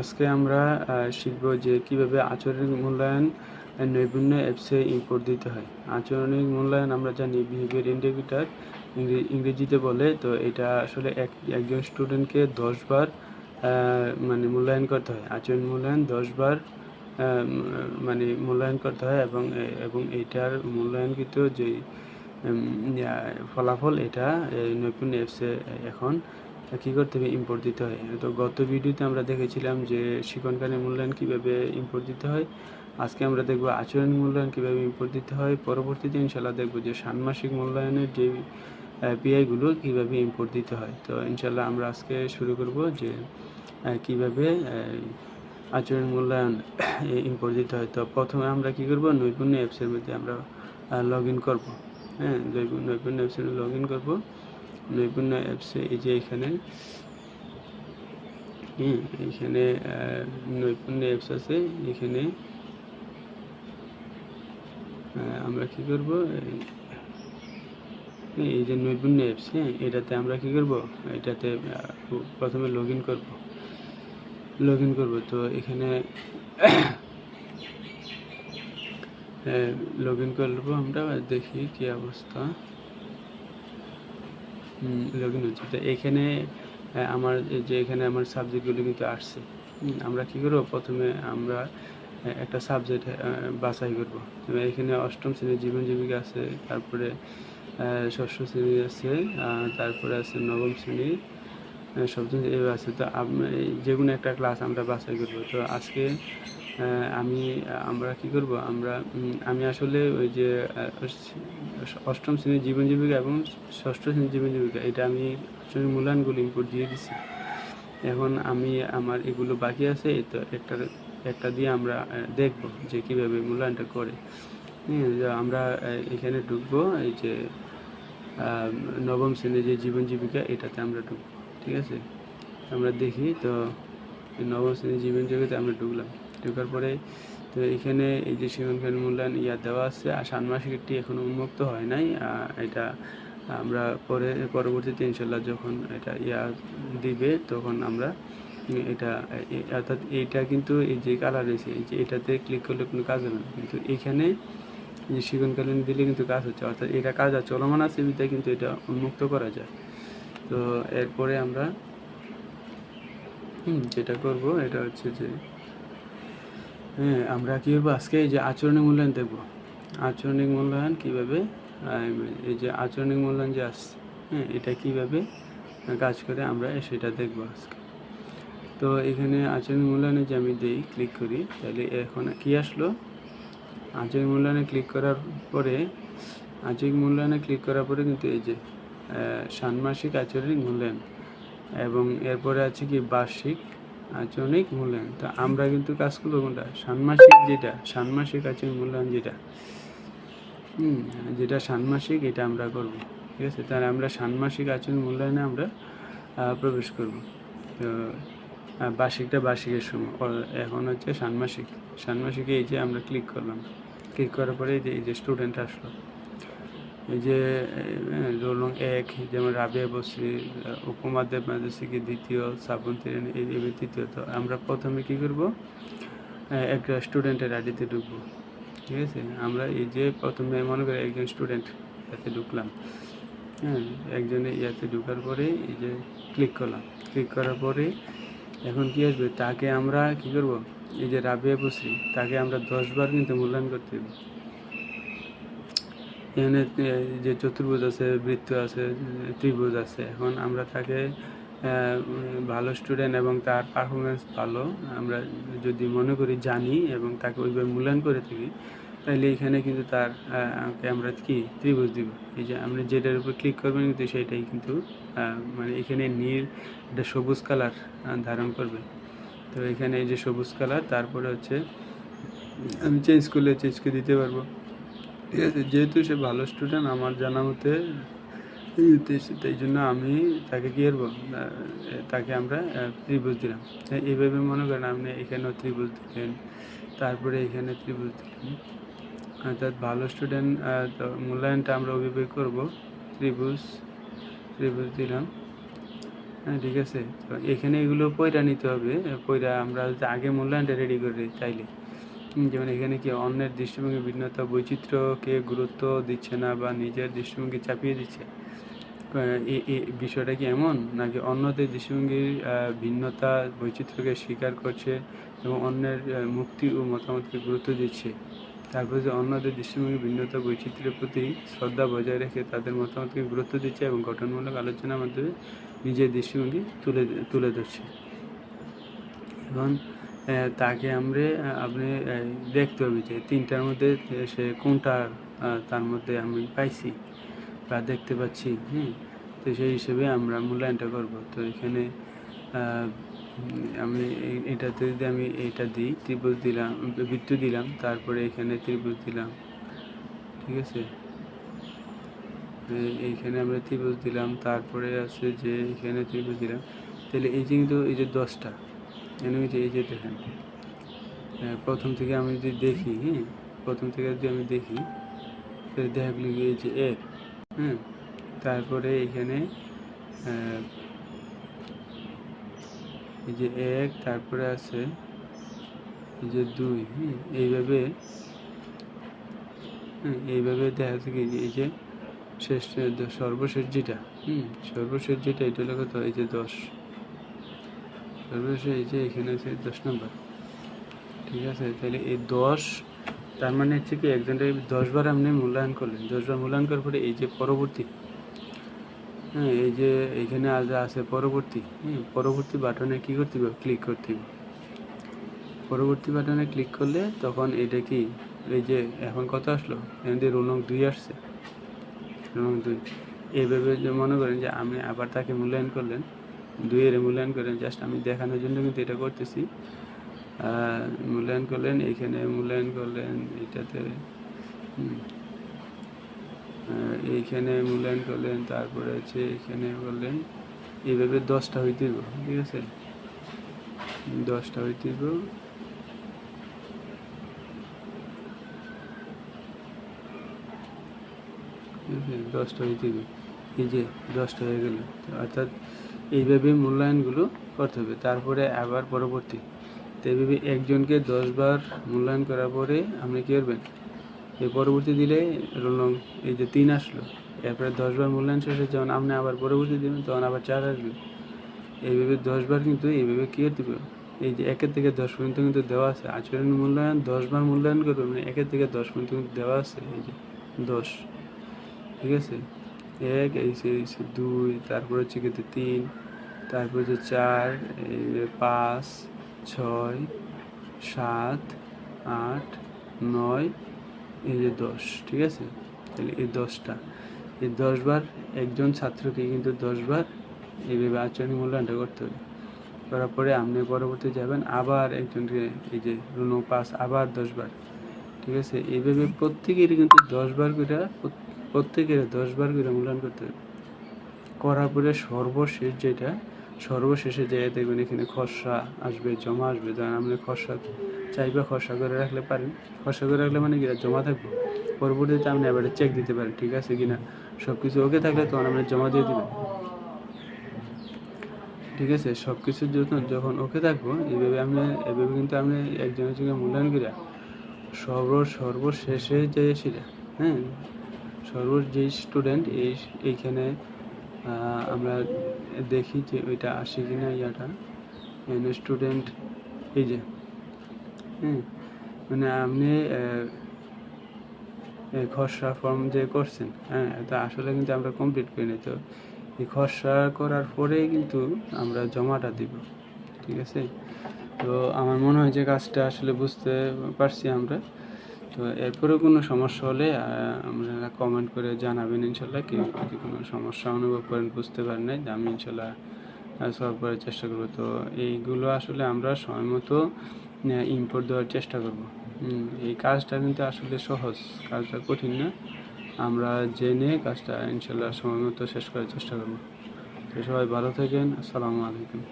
আজকে আমরা শিখব যে কীভাবে আচরণিক মূল্যায়ন নৈপুণ্য অ্যাপসে ইম্পোর্ট দিতে হয়। আচরণিক মূল্যায়ন আমরা জানি বিহেভিয়ার ইন্ডিকেটর ইংরেজিতে বলে, তো এটা আসলে এক, একজন স্টুডেন্টকে দশবার মানে মূল্যায়ন করতে হয়। আচরণ মূল্যায়ন দশবার মানে মূল্যায়ন করতে হয় এবং এবং এইটার মূল্যায়নকৃত যে ফলাফল এটা নৈপুণ্য অ্যাপসে এখন কি করতে হবে? ইম্পোর্ট দিতে হয়। তো গত ভিডিওতে আমরা দেখেছিলাম যে শিক্ষণকালীন মূল্যায়ন কীভাবে ইম্পোর্ট দিতে হয়। আজকে আমরা দেখব আচরণ মূল্যায়ন কীভাবে ইম্পোর্ট দিতে হয়। পরবর্তীতে ইনশাল্লাহ দেখব যে ষান্মাসিক মূল্যায়নের যে পিআইগুলো কীভাবে ইম্পোর্ট দিতে হয়। তো ইনশাল্লাহ আমরা আজকে শুরু করব যে কীভাবে আচরণ মূল্যায়ন ইম্পোর্ট দিতে হয়। তো প্রথমে আমরা কি করব? নৈপুণ্য অ্যাপসের মধ্যে আমরা লগ ইন করব। হ্যাঁ নৈপুণ্য অ্যাপসের অ্যাপসে লগ ইন করব। নৈপুণ্য অ্যাপসে এই যে এখানে হ্যাঁ এখানে নৈপুণ্য অ্যাপস আছে, এখানে আমরা কি করব? এই যে নৈপুণ্য অ্যাপস হ্যাঁ এটাতে আমরা কি করব? এটাতে প্রথমে লগ ইন করব। লগ ইন করব, তো এখানে লগ ইন করব আমরা, দেখি কি অবস্থা। লগ ইন হচ্ছে তো এখানে আমার যে এখানে আমার সাবজেক্টগুলো কিন্তু আসছে। আমরা কি করব? প্রথমে আমরা একটা সাবজেক্ট বাছাই করব। এখানে অষ্টম শ্রেণির জীবন জীবিকা আছে, তারপরে ষষ্ঠ শ্রেণি আছে তারপরে আছে নবম শ্রেণি সপ্তম এভাবে আছে। তো যে কোনো একটা ক্লাস আমরা বাছাই করব। তো আজকে আমি, আমরা কি করব? আমরা আমি আসলে ওই যে অষ্টম শ্রেণির জীবন জীবিকা এবং ষষ্ঠ শ্রেণির জীবন জীবিকা এটা আমি আসলে মূল্যায়নগুলো ইম্পোর্ট দিয়ে দিছি। এখন আমি আমার এগুলো বাকি আছে তো একটা একটা দিয়ে আমরা দেখব যে কীভাবে মূল্যায়নটা করে। হ্যাঁ, আমরা এখানে ঢুকবো এই যে নবম শ্রেণির যে জীবন জীবিকা এটাতে আমরা ঢুকবো ঠিক আছে? আমরা দেখি তো নবম শ্রেণির জীবন জীবিকাতে আমরা ঢুকলাম। ঢোকার পরে তো এখানে এই যে শিক্ষণকালীন মূল্যায়ন ইয়া দেওয়া আছে, আর ষান্মাসিকটি এখনও উন্মুক্ত হয় নাই এটা আমরা পরে, পরবর্তীতে ইনশাল্লাহ যখন এটা ইয়া দিবে, তখন আমরা এটা অর্থাৎ এইটা কিন্তু এই যে কালার রয়েছে, এই যে এটাতে ক্লিক করলে কোনো কাজ হবে না। কিন্তু এখানে যে শিক্ষণকালীন দিলে কিন্তু কাজ হচ্ছে, অর্থাৎ এটা কাজ আর চলমান আছে বিদ্যায় কিন্তু এটা উন্মুক্ত করা যায়। তো এরপরে আমরা যেটা করব, এটা হচ্ছে যে হ্যাঁ আমরা কী করব? আজকে এই যে আচরণিক মূল্যায়ন দেখব। আচরণিক মূল্যায়ন কীভাবে এই যে আচরণিক মূল্যায়ন যে আসছে হ্যাঁ এটা কীভাবে কাজ করে আমরা সেটা দেখব আজকে। তো এখানে আচরণিক মূল্যায়নে যে আমি দিই ক্লিক করি, তাহলে এখন কি আসলো? আচরণিক মূল্যায়নে ক্লিক করার পরে আচরণিক মূল্যায়নে ক্লিক করার পরে কিন্তু এই যে ষান্মাসিক আচরণিক মূল্যায়ন। এবং এরপরে আছে কি বার্ষিক আচরণিক মূল্যায়ন। তা আমরা কিন্তু কাজ করব কোনটা? ষান্মাসিক যেটা, ষান্মাসিক আচরণ মূল্যায়ন যেটা। হুম, যেটা ষান্মাসিক, এটা আমরা করব। ঠিক আছে? তাহলে আমরা ষান্মাসিক আচরণ মূল্যায়নে আমরা প্রবেশ করব। তো বার্ষিকটা বার্ষিকের সময়। এখন হচ্ছে ষান্মাসিক। ষান্মাসিকে এই যে আমরা ক্লিক করলাম। ক্লিক করার পরে এই যে স্টুডেন্ট আসলো। এই যে এক যেমন রাবিয়া বসরি উপমা দেব মাদ্রাসিকে দ্বিতীয় শ্রাবন্তী রানী, এই এই তৃতীয়। তো আমরা প্রথমে কি করব? একটা স্টুডেন্টের আইডিতে ঢুকবো। ঠিক আছে? আমরা এই যে প্রথমে মনে করি একজন স্টুডেন্ট ইয়াতে ঢুকলাম। হ্যাঁ একজনে ইয়াতে ঢুকার পরে এই যে ক্লিক করলাম। ক্লিক করার পরে এখন কি আসবে? তাকে আমরা কি করব? এই যে রাবিয়া বসরি তাকে আমরা দশবার কিন্তু মূল্যায়ন করতে হবে। এখানে যে চতুর্ভুজ আছে, বৃত্ত আছে, ত্রিভুজ আছে, এখন আমরা তাকে ভালো স্টুডেন্ট এবং তার পারফরমেন্স ভালো, আমরা যদি মনে করি, জানি এবং তাকে ওইভাবে মূল্যায়ন করে থাকি তাহলে এখানে কিন্তু তার আমরা কি? ত্রিভুজ দিব। এই যে আমরা যেটার উপর ক্লিক করবেন কিন্তু সেটাই কিন্তু মানে এখানে নীল এটা সবুজ কালার ধারণ করবে। তো এখানে এই যে সবুজ কালার তারপরে হচ্ছে, আমি চেঞ্জ করলে চেঞ্জ করে দিতে পারব। ঠিক আছে, যেহেতু সে ভালো স্টুডেন্ট আমার জানা মতে তাই জন্য আমি তাকে কি করব? তাকে আমরা ত্রিভুজ দিলাম। এইভাবে মনে করেন আপনি এখানেও ত্রিভুজ দিলেন, তারপরে এখানে ত্রিভুজ দিলেন। অর্থাৎ ভালো স্টুডেন্ট মূল্যায়নটা আমরা ওইভাবে করব। ত্রিভুজ ত্রিভুজ দিলাম। হ্যাঁ ঠিক আছে? তো এখানে এগুলো পয়রা নিতে হবে। পয়রা আমরা আগে মূল্যায়নটা রেডি করে চাইলে যেমন এখানে কি অন্যের দৃষ্টিভঙ্গি ভিন্নতা বৈচিত্র্যকে গুরুত্ব দিচ্ছে না বা নিজের দৃষ্টিভঙ্গি চাপিয়ে দিচ্ছে? এই বিষয়টা কি এমন? নাকি অন্যদের দৃষ্টিভঙ্গির ভিন্নতা বৈচিত্র্যকে স্বীকার করছে এবং অন্যের মুক্তি ও মতামতকে গুরুত্ব দিচ্ছে? তারপরে যে অন্যদের দৃষ্টিভঙ্গি, ভিন্নতা, বৈচিত্র্যের প্রতি শ্রদ্ধা বজায় রেখে তাদের মতামতকে গুরুত্ব দিচ্ছে এবং গঠনমূলক আলোচনার মাধ্যমে নিজের দৃষ্টিভঙ্গি তুলে তুলে ধরছে। এবং তাকে আমরা আপনি দেখতে হবে যে তিনটার মধ্যে সে কোনটা তার মধ্যে আমি পাইছি বা দেখতে পাচ্ছি হুম তো সেই হিসেবে আমরা মূল্যায়নটা করব। তো এখানে আমি এটাতে যদি আমি এটা দিই, ত্রিভুজ দিলাম, বৃত্ত দিলাম, তারপরে এখানে ত্রিভুজ দিলাম, ঠিক আছে? এইখানে আমরা ত্রিভুজ দিলাম, তারপরে আছে যে এখানে ত্রিভুজ দিলাম। তাহলে এই যে কিন্তু এই যে দশটা এখানে এই যে দেখেন প্রথম থেকে আমি যদি দেখি হ্যাঁ প্রথম থেকে যদি আমি দেখি দেখা গেল এই যে এক হ্যাঁ তারপরে এখানে এই যে এক, তারপরে আছে, এই যে দুই, হুম, এইভাবে এইভাবে দেখা যাচ্ছে এই যে শেষ, সর্বশেষ যেটা, হুম, সর্বশেষ যেটা, এটা হলো কত? এই যে দশ। সর্বশেষ এই যে এখানে আছে দশ নম্বর। ঠিক আছে? তাহলে এই দশ, তার মানে হচ্ছে কি একজনটা দশবার আপনি মূল্যায়ন করলেন। দশবার মূল্যায়ন করার পরে এই যে পরবর্তী হ্যাঁ এই যে এখানে আজ আছে পরবর্তী হ্যাঁ পরবর্তী বাটনে কি করতে হবে? ক্লিক করতে হবে। পরবর্তী বাটনে ক্লিক করলে তখন এটা কি? এই যে এখন কত আসলো? এখান দিয়ে রোল দুই আসছে। রোল দুই। এইভাবে যে মনে করেন যে আমি আবার তাকে মূল্যায়ন করলেন। দুইয়ের মূল্যায়ন করেন জাস্ট আমি দেখানোর জন্য কিন্তু এটা করতেছি। মূল্যায়ন করলেন এইখানে মূল্যায়ন করলেন এটাতে এইখানে মূল্যায়ন করলেন তারপরে হচ্ছে এখানে করলেন এইভাবে দশটা হইতে হইব, ঠিক আছে? দশটা হইতে দশটা হইতে হইব। এই যে দশটা হয়ে গেল অর্থাৎ এইভাবে মূল্যায়নগুলো করতে হবে। তারপরে আবার পরবর্তী। তো এইভাবে একজনকে দশবার মূল্যায়ন করার পরে আপনি কী করবেন? এই পরবর্তী দিলে রোল নং এই যে তিন আসলো। এরপরে দশবার মূল্যায়ন শেষে যখন আপনি আবার পরবর্তী দিবেন, তখন আবার চার আসবে। এইভাবে দশবার কিন্তু এইভাবে কী হবে? এই যে একের থেকে দশ পর্যন্ত কিন্তু দেওয়া আছে। আচরণ মূল্যায়ন দশবার মূল্যায়ন করবে মানে একের থেকে দশ পর্যন্ত কিন্তু দেওয়া আছে। এই যে দশ। ঠিক আছে? এক, এই যে দুই, তারপর হচ্ছে কিন্তু তিন, তারপর হচ্ছে চার পাঁচ, ছয়, সাত, আট, নয়, এই যে দশ, ঠিক আছে? তাহলে এই দশটা। এই দশবার একজন ছাত্রকে কিন্তু দশবার এইভাবে আচরণ মূল্যায়নটা করতে হবে। করার পরে আপনি পরবর্তী যাবেন, আবার একজনকে এই যে রুনো পাস আবার দশবার, ঠিক আছে? এইভাবে প্রত্যেকেরই কিন্তু দশবার করে প্রত্যেকের দশবার করে মূল্যায়ন করতে হবে। করার পরে সর্বশেষ যেটা, সর্বশেষে যে দেখবেন এখানে খসড়া আসবে, জমা আসবে ধরেন আপনি খসড়া। চাইবে খসড়া করে রাখলে পারেন। খসড়া করে রাখলে মানে কি? জমা থাকবে। পরবর্তীতে আপনি এবারে চেক দিতে পারেন, ঠিক আছে কিনা সব কিছু ওকে থাকলে তখন আপনি জমা দিয়ে দেবেন। ঠিক আছে? সব কিছুর জন্য যখন ওকে থাকব, এইভাবে আপনি এভাবে কিন্তু আপনি একজনের সঙ্গে মূল্যায়ন করে সর্ব, সর্বশেষে যে সেটা হ্যাঁ? সর্ব যে স্টুডেন্ট এই এইখানে আমরা দেখি যে ওইটা আসে কি না ইয়াটা স্টুডেন্ট এই যে হ্যাঁ মানে আপনি খসড়া ফর্ম যে করছেন হ্যাঁ এটা আসলে কিন্তু আমরা কমপ্লিট করি নাই তো। এই খসড়া করার পরে কিন্তু আমরা জমাটা দিব, ঠিক আছে? তো আমার মনে হয় যে কাজটা আসলে বুঝতে পারছি আমরা। তো এরপরেও কোনো সমস্যা হলে আপনারা কমেন্ট করে জানাবেন ইনশাল্লাহ কেউ যদি কোনো সমস্যা অনুভব করেন, বুঝতে পারেন নাই আমি ইনশাল্লাহ সলভ করার চেষ্টা করব। তো এইগুলো আসলে আমরা সময় মতো ইম্পোর্ট দেওয়ার চেষ্টা করব। এই কাজটা কিন্তু আসলে সহজ, কাজটা কঠিন না। আমরা জেনে কাজটা ইনশাল্লাহ সময় মতো শেষ করার চেষ্টা করব। তো সবাই ভালো থাকেন, আসসালামু আলাইকুম।